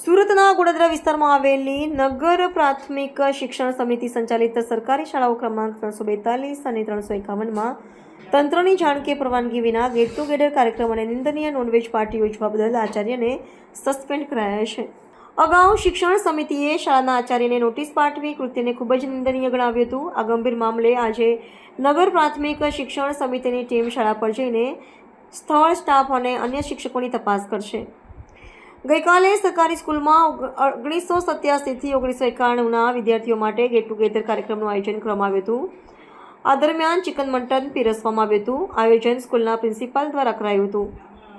સુરતના ગોડદરા વિસ્તારમાં આવેલી નગર પ્રાથમિક શિક્ષણ સમિતિ સંચાલિત સરકારી શાળાઓ ક્રમાંક ત્રણસો બેતાલીસ અને ત્રણસો એકાવનમાં તંત્રની જાણ કે પરવાનગી વિના ગેટ ટુગેધર કાર્યક્રમ અને નિંદનીય નોનવેજ પાર્ટી યોજવા બદલ આચાર્યને સસ્પેન્ડ કરાયા છે. અગાઉ શિક્ષણ સમિતિએ શાળાના આચાર્યને નોટિસ પાઠવી કૃત્યને ખૂબ જ નિંદનીય ગણાવ્યું હતું. આ ગંભીર મામલે આજે નગર પ્રાથમિક શિક્ષણ સમિતિની ટીમ શાળા પર જઈને સ્થળ, સ્ટાફ અને અન્ય શિક્ષકોની તપાસ કરશે. ગઈકાલે સરકારી સ્કૂલમાં ઓગણીસો સત્યાસીથી ઓગણીસો એકાણુંના વિદ્યાર્થીઓ માટે ગેટ ટુગેધર કાર્યક્રમનું આયોજન કરવામાં આવ્યું હતું. આ દરમિયાન ચિકન મટન પીરસવામાં આવ્યું હતું. આયોજન સ્કૂલના પ્રિન્સિપાલ દ્વારા કરાયું હતું.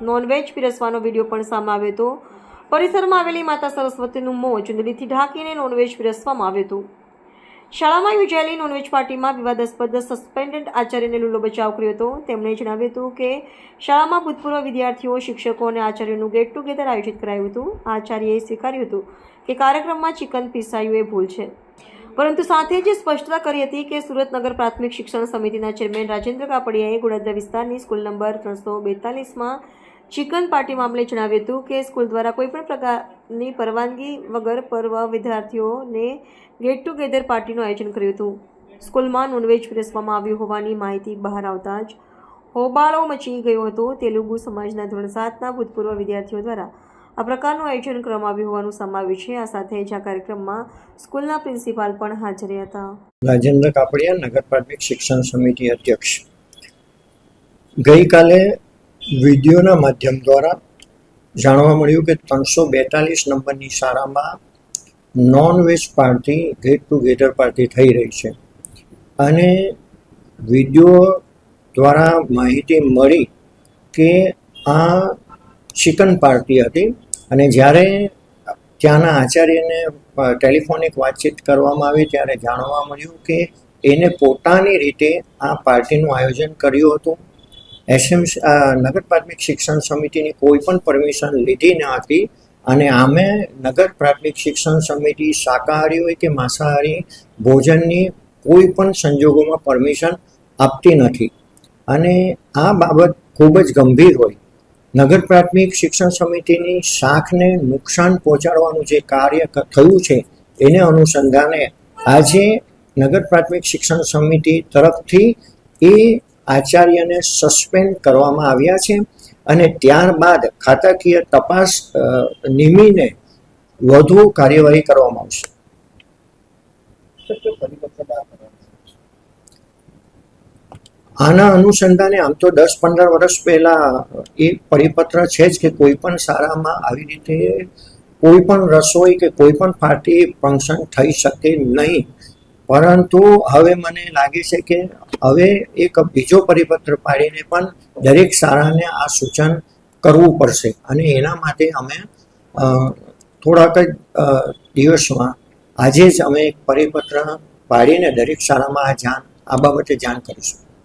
નોનવેજ પીરસવાનો વીડિયો પણ સામે આવ્યો હતો. પરિસરમાં આવેલી માતા સરસ્વતીનું મોં ચુંદડીથી ઢાંકીને નોનવેજ પીરસવામાં આવ્યું હતું. શાળામાં યોજાયેલી નોનવેજ પાર્ટીમાં વિવાદાસ્પદ સસ્પેન્ડેડ આચાર્યને લૂલો બચાવ કર્યો હતો. તેમણે જણાવ્યું હતું કે શાળામાં ભૂતપૂર્વ વિદ્યાર્થીઓ, શિક્ષકો અને આચાર્યોનું ગેટ ટુગેધર આયોજિત કરાયું હતું. આચાર્યએ સ્વીકાર્યું હતું કે કાર્યક્રમમાં ચિકન પીસાયું એ ભૂલ છે. પરંતુ સાથે જ સ્પષ્ટતા કરી હતી કે સુરતનગર પ્રાથમિક શિક્ષણ સમિતિના ચેરમેન રાજેન્દ્ર કાપડિયાએ ગોડાદરા વિસ્તારની સ્કૂલ નંબર ત્રણસો બેતાલીસમાં ચિકન પાર્ટી મામલે જણાવ્યું હતું કે સ્કૂલ દ્વારા કોઈપણ પ્રકારની પરવાનગી વગર પર્વ વિદ્યાર્થીઓને ગેટ ટુગેધર પાર્ટીનું આયોજન કર્યું હતું. સ્કૂલમાં નોનવેજ પીરસવામાં આવ્યું હોવાની માહિતી બહાર આવતા જ હોબાળો મચી ગયો હતો. તેલુગુ સમાજના ધોરણ સાતના ભૂતપૂર્વ વિદ્યાર્થીઓ દ્વારા આ પ્રકારનું આયોજન કરવામાં આવ્યું હોવાનું સમાવ્યું છે. આ સાથે જ આ કાર્યક્રમમાં સ્કૂલના પ્રિન્સિપાલ પણ હાજર હતા. રાજેન્દ્ર કાપડિયા નગર પ્રાથમિક શિક્ષણ સમિતિ અધ્યક્ષ. ગઈકાલે વિડીયોના માધ્યમ દ્વારા જાણવા મળ્યું કે ત્રણસો બેતાલીસ નંબરની શાળામાં non veg party get together party થઈ રહી છે. અને વીડિયો દ્વારા માહિતી મળી કે આ ચિકન પાર્ટી હતી અને જ્યારે ત્યાંના આચાર્યને ટેલિફોનિક વાતચીત કરવામાં આવી ત્યારે જાણવા મળ્યું કે એને પોતાની રીતે આ પાર્ટીનું આયોજન કર્યું હતું. એસએમ નગર પ્રાથમિક શિક્ષણ સમિતિની કોઈ પણ પરમિશન લીધી ન હતી અને આમે નગર પ્રાથમિક શિક્ષણ સમિતિ શાકાહારી હોય કે માંસાહારી ભોજનની કોઈ પણ સંજોગોમાં પરમિશન આપતી નથી. અને આ બાબત ખૂબ જ ગંભીર હોય. નગર પ્રાથમિક શિક્ષણ સમિતિની શાખને નુકસાન પહોંચાડવાનું જે કાર્ય થયું છે, એને અનુસંધાને આજે નગર પ્રાથમિક શિક્ષણ સમિતિ તરફથી એ આચાર્યને સસ્પેન્ડ કરવામાં આવ્યા છે અને ત્યારબાદ ખાતાકીય તપાસ નિમીને વધુ કાર્યવાહી કરવામાં આવશે. આના અનુસંધાને આમ તો દસ પંદર વર્ષ પહેલા, એ પરિપત્ર છે જ કે કોઈ પણ શાળામાં આવી રીતે કોઈ પણ રસોઈ કે કોઈ પણ પાર્ટી ફંક્શન થઈ શકે નહીં. પરંતુ હવે મને લાગે છે કે હવે એક બીજો પરિપત્ર પાડીને પણ દરેક શાળાને આ સૂચન કરવું પડશે. અને એના માટે અમે થોડાક જ દિવસમાં આજે જ અમે એક પરિપત્ર પાડીને દરેક શાળામાં આ જાણ, આ બાબતે જાણ કરીશું.